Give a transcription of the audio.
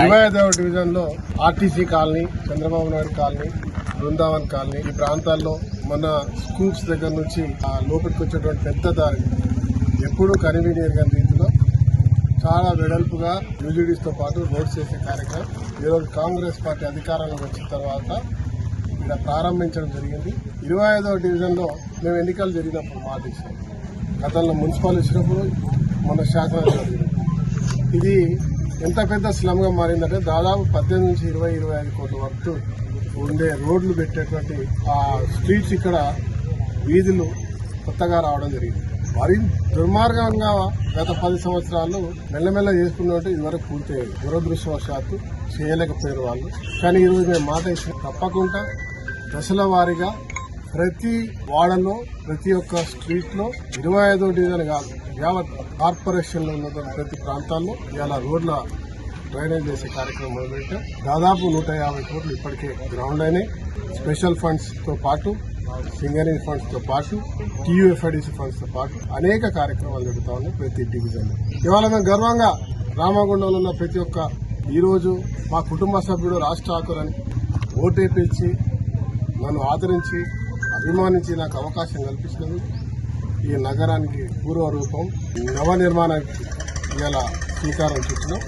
ఇరవై డివిజన్లో RTC colony Chandrababu Naidu colony Brindavan colony ఈ ప్రాంతాల్లో మన స్కూల్స్ దగ్గర నుంచి ఆ లోపలికి వచ్చేటువంటి పెద్ద దారి ఎప్పుడూ కనివిని ఎరగని రీతిలో చాలా వెడల్పుగా యూజీడీస్తో పాటు రోడ్ చేసే కార్యక్రమం. ఈరోజు కాంగ్రెస్ పార్టీ అధికారంలోకి వచ్చిన తర్వాత ఇక్కడ ప్రారంభించడం జరిగింది. ఇరవై ఐదవ డివిజన్లో మేము ఎన్నికలు జరిగినప్పుడు మాట ఇచ్చాం గతంలో మున్సిపల్ ఇచ్చినప్పుడు మన శాసన జరిగింది. ఇది ఎంత పెద్ద స్లమ్గా మారిందంటే దాదాపు పద్దెనిమిది నుంచి ఇరవై ఇరవై ఐదు కోట్ల వరకు ఉండే రోడ్లు పెట్టేటువంటి ఆ స్ట్రీట్స్ ఇక్కడ వీధులు కొత్తగా రావడం జరిగింది. మరి దుర్మార్గంగా గత పది సంవత్సరాలు మెల్లమెల్ల చేసుకున్నట్టు ఇదివరకు పూర్తయ్యేది దురదృష్టవశాత్తు చేయలేకపోయారు వాళ్ళు. కానీ ఈరోజు మేము మాట ఇచ్చిన తప్పకుండా దశల వారీగా ప్రతి వాడలో ప్రతి ఒక్క స్ట్రీట్లో ఇరవై ఐదో డివిజన్ కాదు యావత్ కార్పొరేషన్లో ఉన్న ప్రతి ప్రాంతాల్లో ఇలా రోడ్ల డ్రైనేజ్ చేసే కార్యక్రమం మొదలుపెట్టాం. దాదాపు నూట యాభై కోట్లు ఇప్పటికే గ్రౌండ్ అయినాయి. స్పెషల్ ఫండ్స్తో పాటు సింగరింగ్ ఫండ్స్తో పాటు టీయూఎఫ్ఐడిసి ఫండ్స్తో పాటు అనేక కార్యక్రమాలు జరుగుతా ఉన్నాయి ప్రతి డివిజన్ ఇవాళ మేము గర్వంగా రామగుండంలో ఉన్న ప్రతి ఒక్క ఈ రోజు మా కుటుంబ సభ్యుడు రాష్ట్ర ఆకురని ఓటేపించి నన్ను ఆదరించి అభిమానించి నాకు అవకాశం కల్పించినది ఈ నగరానికి పూర్వ రూపం నవ నిర్మాణానికి ఇలా శ్రీకారం చుట్టినాం.